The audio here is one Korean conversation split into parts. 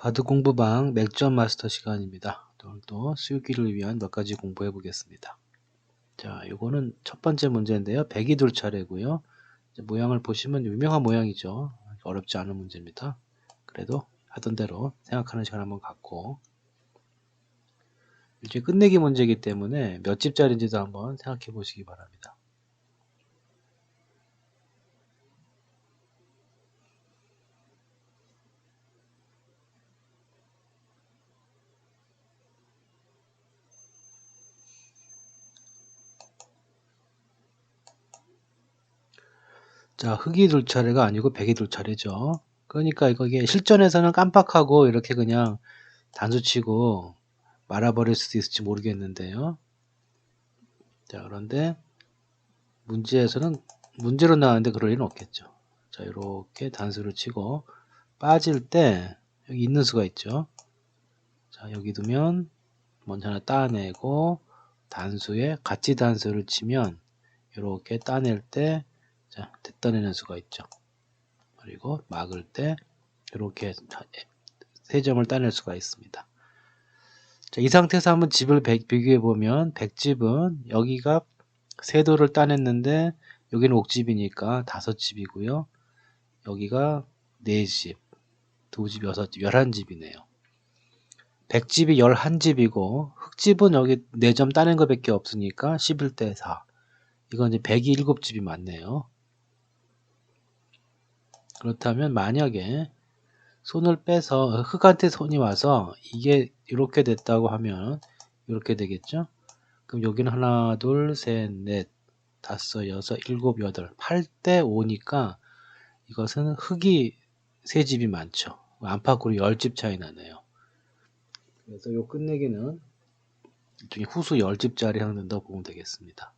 바드 공부방 맥점 마스터 시간입니다. 오늘도 수유기를 위한 몇 가지 공부해 보겠습니다. 자, 요거는 첫 번째 문제인데요. 백이 둘 차례고요. 모양을 보시면 유명한 모양이죠. 어렵지 않은 문제입니다. 그래도 하던 대로 생각하는 시간 한번 갖고 일종의 끝내기 문제이기 때문에 몇 집짜리인지도 한번 생각해 보시기 바랍니다. 자, 흑이 둘 차례가 아니고 백이 둘 차례죠. 그러니까 이거 이게 실전에서는 깜빡하고 이렇게 그냥 단수치고 말아버릴 수도 있을지 모르겠는데요. 자, 그런데 문제에서는 문제로 나왔는데 그럴 일은 없겠죠. 자, 이렇게 단수를 치고 빠질 때 여기 있는 수가 있죠. 자, 여기 두면 먼저 하나 따내고 단수에 같이 단수를 치면 이렇게 따낼 때 자, 됐다내는 수가 있죠. 그리고 막을 때 이렇게 세 점을 따낼 수가 있습니다. 자, 이 상태에서 한번 집을 비교해 보면 백집은 여기가 세 도를 따냈는데 여기는 옥집이니까 다섯 집이고요. 여기가 네 집, 두 집, 여섯 집, 열한 집이네요. 백집이 열한 집이고 흑집은 여기 네 점 따낸 것밖에 없으니까 11대 4. 이건 이제 백이 일곱 집이 맞네요. 그렇다면 만약에 손을 빼서 흑한테 손이 와서 이게 이렇게 됐다고 하면 이렇게 되겠죠? 그럼 여기는 하나, 둘, 셋, 넷, 다섯, 여섯, 일곱, 여덟, 8대 5니까 이것은 흑이 세 집이 많죠. 안팎으로 10집 차이 나네요. 그래서 요 끝내기는 후수 10집짜리 향된다고 보면 되겠습니다.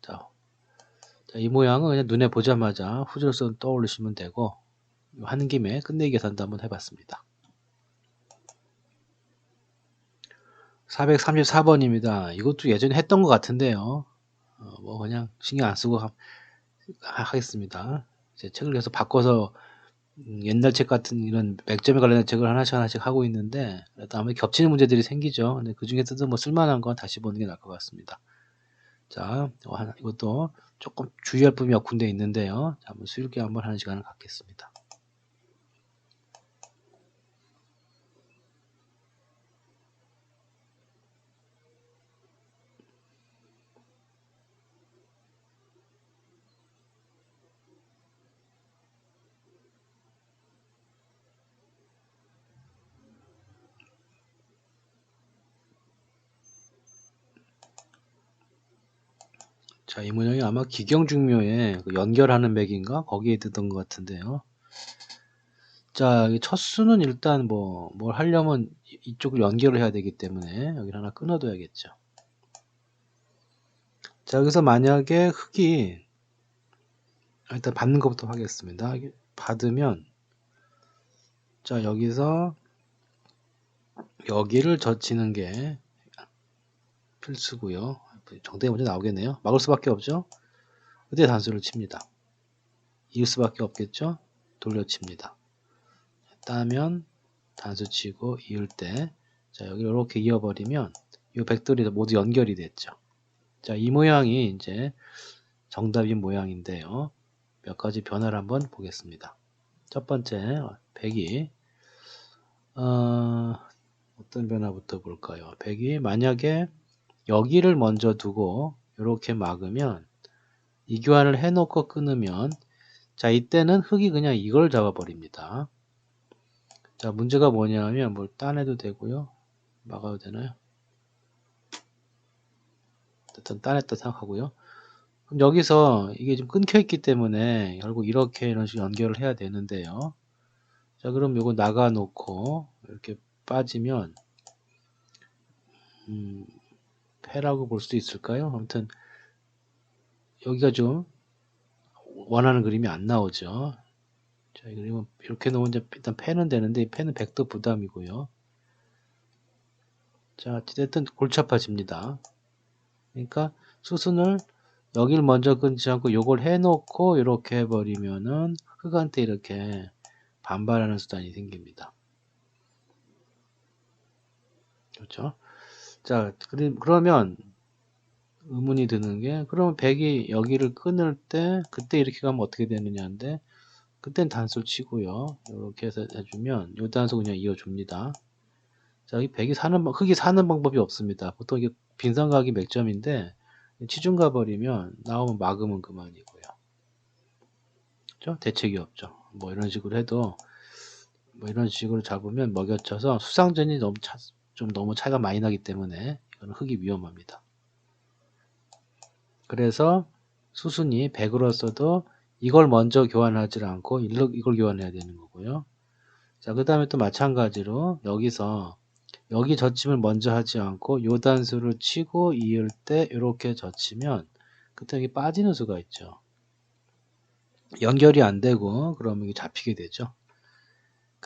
자, 자, 이 모양은 그냥 눈에 보자마자 후줄선 떠올리시면 되고 하는 김에 끝내기 계산도 한번 해봤습니다. 434번입니다. 이것도 예전에 했던 것 같은데요. 어, 뭐 그냥 신경 안 쓰고 하, 겠습니다 제 책을 계속 바꿔서 음, 옛날 책 같은 이런 맥점에 관련된 책을 하나씩 하나씩 하고 있는데 아무래도 겹치는 문제들이 생기죠. 근데 그 중에서도 뭐 쓸만한 건 다시 보는 게 나을 것 같습니다. 자, 이것도 조금 주의할 부분이 몇 군데 있는데요. 자, 한번 수일기 한번 하는 시간을 갖겠습니다. 자, 이 문양이 아마 기경중묘에 그 연결하는 맥인가? 거기에 뜨던 것 같은데요. 자, 첫 수는 일단 뭐, 뭘 하려면 이쪽을 연결을 해야 되기 때문에 여기를 하나 끊어둬야겠죠. 자, 여기서 만약에 흙이, 일단 받는 것부터 하겠습니다. 받으면, 자, 여기서 여기를 젖히는 게 필수고요. 정답이 먼저 나오겠네요. 막을 수밖에 없죠. 그때 단수를 칩니다. 이을 수밖에 없겠죠. 돌려칩니다. 따면 단수 치고 이을 때, 자 여기 이렇게 이어버리면 이 백돌이 모두 연결이 됐죠. 자, 이 모양이 이제 정답인 모양인데요. 몇 가지 변화를 한번 보겠습니다. 첫 번째, 백이 어, 어떤 변화부터 볼까요? 백이 만약에 여기를 먼저 두고 이렇게 막으면 이 교환을 해놓고 끊으면 자 이때는 흙이 그냥 이걸 잡아버립니다. 자 문제가 뭐냐면 뭘 따내도 되고요. 막아도 되나요? 어쨌든 따냈다 생각하고요. 그럼 여기서 이게 좀 끊겨 있기 때문에 결국 이렇게 이런 식으로 연결을 해야 되는데요. 자 그럼 이거 나가 놓고 이렇게 빠지면 음, 패라고 볼 수도 있을까요? 아무튼 여기가 좀 원하는 그림이 안 나오죠. 자, 이 그림은 이렇게 놓으면 이제 일단 패는 되는데 이 패는 백도 부담이고요. 자, 어쨌든 골치 아파집니다. 그러니까 수순을 여기를 먼저 끊지 않고 요걸 해놓고 이렇게 해버리면은 흑한테 이렇게 반발하는 수단이 생깁니다. 그렇죠? 자, 그러면 의문이 드는 게 그러면 100이 여기를 끊을 때 그때 이렇게 가면 어떻게 되느냐인데 그땐 단수를 치고요. 이렇게 해서 해주면 요 단수 그냥 이어줍니다. 자, 이 100이 사는 방- 흙이 사는 방법이 없습니다. 보통 이게 빈상각이 몇 점인데 치중 가버리면 나오면 막으면 그만이고요. 그죠? 대책이 없죠. 뭐 이런 식으로 해도 뭐 이런 식으로 잡으면 먹여쳐서 수상전이 너무 차, 좀 너무 차이가 많이 나기 때문에 이거는 흙이 위험합니다. 그래서 수순이 100으로서도 이걸 먼저 교환하지 않고 이걸 교환해야 되는 거고요. 자, 그 다음에 또 마찬가지로 여기서 여기 젖힘을 먼저 하지 않고 요 단수를 치고 이을 때 이렇게 젖히면 그때 여기 빠지는 수가 있죠. 연결이 안 되고 그러면 이게 잡히게 되죠.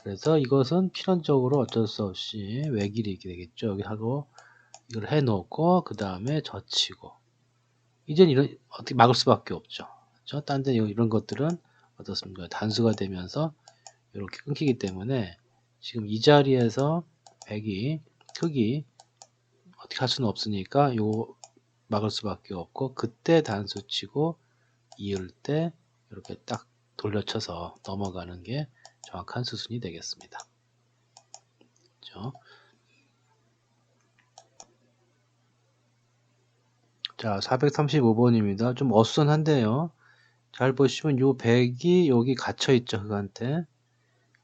그래서 이것은 필연적으로 어쩔 수 없이 외길이 있게 되겠죠. 여기 하고 이걸 해 놓고 그 다음에 젖히고 이젠 이런 어떻게 막을 수밖에 없죠. 그렇죠? 딴 데 이런 것들은 어떻습니까? 단수가 되면서 이렇게 끊기기 때문에 지금 이 자리에서 100이 크기 어떻게 할 수는 없으니까 요 막을 수밖에 없고 그때 단수 치고 이을 때 이렇게 딱 돌려쳐서 넘어가는 게 정확한 수순이 되겠습니다. 그렇죠? 자, 435번입니다. 좀 어수선한데요. 잘 보시면 요 100이 여기 갇혀 있죠, 흙한테.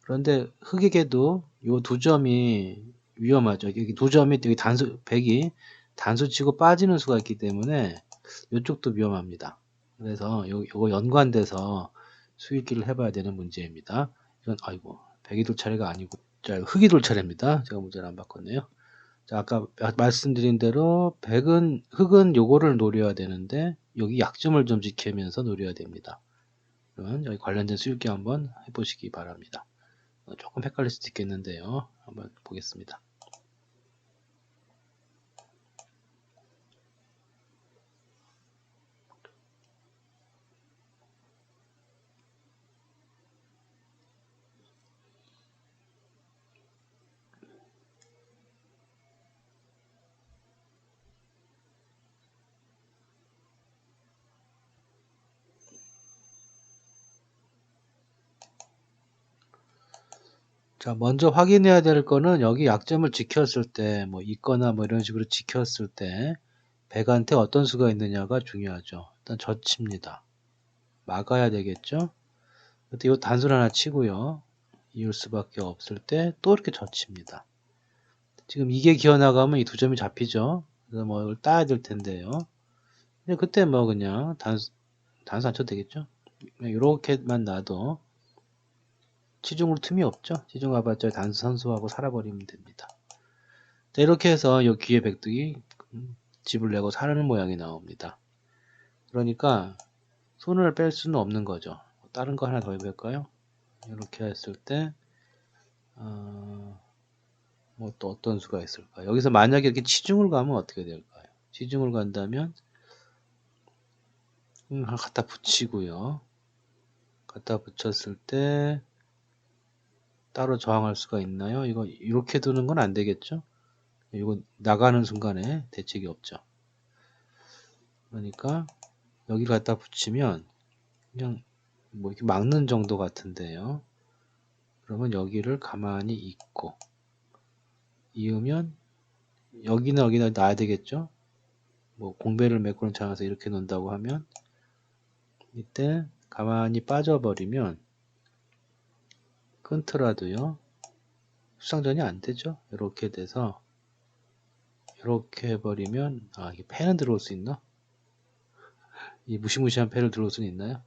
그런데 흙에게도 요 두 점이 위험하죠. 여기 두 점이 여기 단수 100이 단수 치고 빠지는 수가 있기 때문에 이쪽도 위험합니다. 그래서 요, 요거 연관돼서 수익기를 해봐야 되는 문제입니다. 이건 아이고 100이 돌 차례가 아니고 자 흙이 돌 차례입니다. 제가 문제를 안 바꿨네요. 자 아까 말씀드린 대로 100은 흙은 요거를 노려야 되는데 여기 약점을 좀 지키면서 노려야 됩니다. 그러면 여기 관련된 수익기 한번 해보시기 바랍니다. 어, 조금 헷갈릴 수도 있겠는데요. 한번 보겠습니다. 자, 먼저 확인해야 될 거는 여기 약점을 지켰을 때, 뭐, 있거나 뭐 이런 식으로 지켰을 때, 백한테 어떤 수가 있느냐가 중요하죠. 일단 젖힙니다. 막아야 되겠죠? 그때 이 단수를 하나 치고요. 이을 수밖에 없을 때 또 이렇게 젖힙니다. 지금 이게 기어나가면 이 두 점이 잡히죠? 그래서 뭐 이걸 따야 될 텐데요. 그때 뭐 그냥 단수, 단수 안 쳐도 되겠죠? 이렇게만 놔도 치중으로 틈이 없죠. 치중 가봤자 단수 선수하고 살아버리면 됩니다. 자, 이렇게 해서 이 귀의 백득이 집을 내고 사는 모양이 나옵니다. 그러니까 손을 뺄 수는 없는 거죠. 다른 거 하나 더 해볼까요? 이렇게 했을 때, 어, 뭐또 어떤 수가 있을까? 여기서 만약에 이렇게 치중을 가면 어떻게 될까요? 치중을 간다면, 음, 갖다 붙이고요. 갖다 붙였을 때, 따로 저항할 수가 있나요? 이거 이렇게 두는 건 안 되겠죠? 이거 나가는 순간에 대책이 없죠. 그러니까 여기를 갖다 붙이면 그냥 뭐 이렇게 막는 정도 같은데요. 그러면 여기를 가만히 있고 이으면 여기는 여기나 놔야 되겠죠? 뭐 공배를 메꾸는 장에서 이렇게 놓는다고 하면 이때 가만히 빠져버리면 끊더라도요 수상전이 안 되죠. 이렇게 돼서 이렇게 해버리면 아 이게 펜은 들어올 수 있나? 이 무시무시한 펜을 들어올 수 있나요?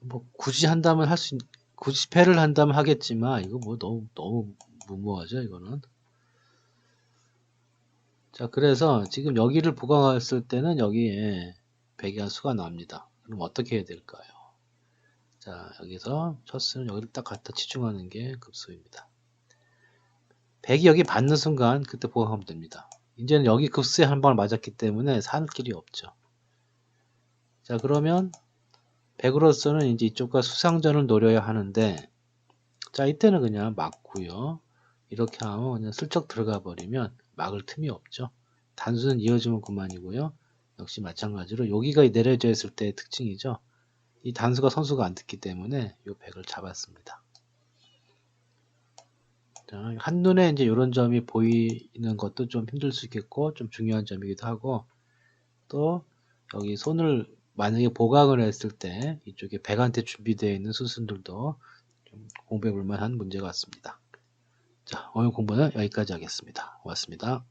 뭐 굳이 한다면 할 수 굳이 패를 한다면 하겠지만 이거 뭐 너무 너무 무모하죠 이거는. 자 그래서 지금 여기를 보강했을 때는 여기에 배기한 수가 나옵니다 그럼 어떻게 해야 될까요? 자, 여기서 첫 수는 여기를 딱 갖다 치중하는 게 급수입니다. 100이 여기 받는 순간 그때 보강하면 됩니다. 이제는 여기 급수에 한 방을 맞았기 때문에 살 길이 없죠. 자, 그러면 100으로서는 이제 이쪽과 수상전을 노려야 하는데 자 이때는 그냥 막고요. 이렇게 하면 그냥 슬쩍 들어가 버리면 막을 틈이 없죠. 단수는 이어지면 그만이고요. 역시 마찬가지로 여기가 내려져 있을 때의 특징이죠. 이 단수가 선수가 안 듣기 때문에 이 백을 잡았습니다. 자, 한눈에 이제 이런 점이 보이는 것도 좀 힘들 수 있겠고 좀 중요한 점이기도 하고 또 여기 손을 만약에 보강을 했을 때 이쪽에 백한테 준비되어 있는 수순들도 좀 공부해 볼 만한 문제 같습니다. 자, 오늘 공부는 여기까지 하겠습니다. 고맙습니다.